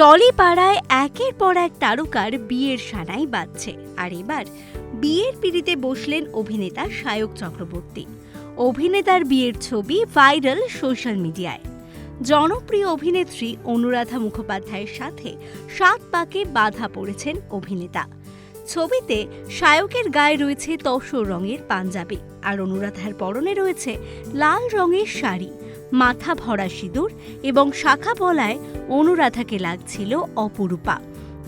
Trolley পাড়ায় একের পর এক তারকার বিয়ের সানাই বাজছে। আর এবার বিয়ের পিড়িতে বসলেন অভিনেতা সায়ক চক্রবর্তী। অভিনেতার বিয়ের ছবি ভাইরাল সোশ্যাল মিডিয়ায়। জনপ্রিয় অভিনেত্রী অনুরাধা মুখোপাধ্যায়ের সাথে সাত পাকে বাধা পড়েছেন অভিনেতা। ছবিতে সায়কের গায়ে রয়েছে তসর রঙের পাঞ্জাবি, আর অনুরাধার পরনে রয়েছে লাল রঙের শাড়ি। মাথা ভরা সিঁদুর এবং শাখা পলায় অনুরাধাকে লাগছিল অপরূপা।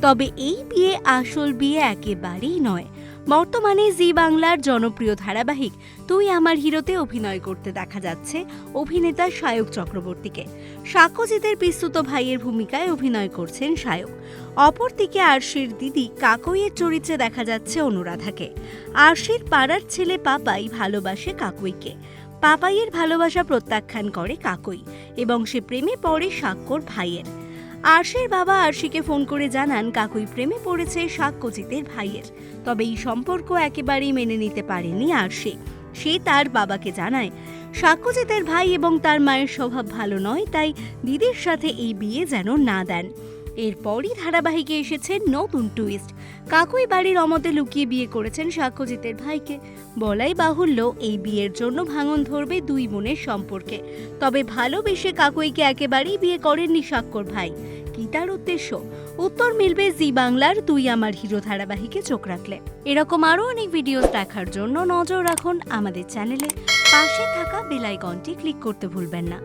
তবে এই বিয়ে আসল বিয়ে একেবারেই নয়। বর্তমানে জি বাংলার জনপ্রিয় ধারাবাহিক তুই আমার হিরোতে অভিনয় করতে দেখা যাচ্ছে অভিনেতা সায়ক চক্রবর্তীকে। সাক্ষ্যজিতের পিস্তুত ভাইয়ের ভূমিকায় অভিনয় করছেন সায়ক। অপরদিকে আরশির দিদি কাকইয়ের চরিত্রে দেখা যাচ্ছে অনুরাধাকে। আরশির পাড়ার ছেলে পাপাই ভালোবাসে কাকুইকে। পাপাইয়ের ভালোবাসা প্রত্যাখ্যান করে কাকুই এবং সে প্রেমে পড়ে সাক্ষ্যর ভাইয়ের। আরশির বাবা আরশিকে ফোন করে জানান, কাকুই প্রেমে পড়েছে সাক্ষ্যজিতের ভাইয়ের। তবে এই সম্পর্ক একেবারেই মেনে নিতে পারেনি আরশি। সে তার বাবাকে জানায় সাক্ষ্যজিতের ভাই এবং তার মায়ের স্বভাব ভালো নয়, তাই দিদির সাথে এই বিয়ে যেন না দেন। এরপরই ধারাবাহিকে এসেছে নতুন টুইস্ট কাকুই বাড়ির অমতে লুকিয়ে বিয়ে করেছেন সাক্ষ্যজিতের ভাইকে। বলাই বাহুল্য, এই বিয়ের জন্য ভাঙন ধরবে দুই বোনের সম্পর্কে। তবে ভালোবেসে কাকুইকে একেবারেই বিয়ে করেননি সাক্ষর ভাই। কি তার উদ্দেশ্য? উত্তর মিলবে জি বাংলার তুই আমার হিরো ধারাবাহিকে চোখ রাখলে। এরকম আরও অনেক ভিডিও দেখার জন্য নজর রাখুন আমাদের চ্যানেলে পাশে থাকা বেল আইকনটি ক্লিক করতে ভুলবেন না।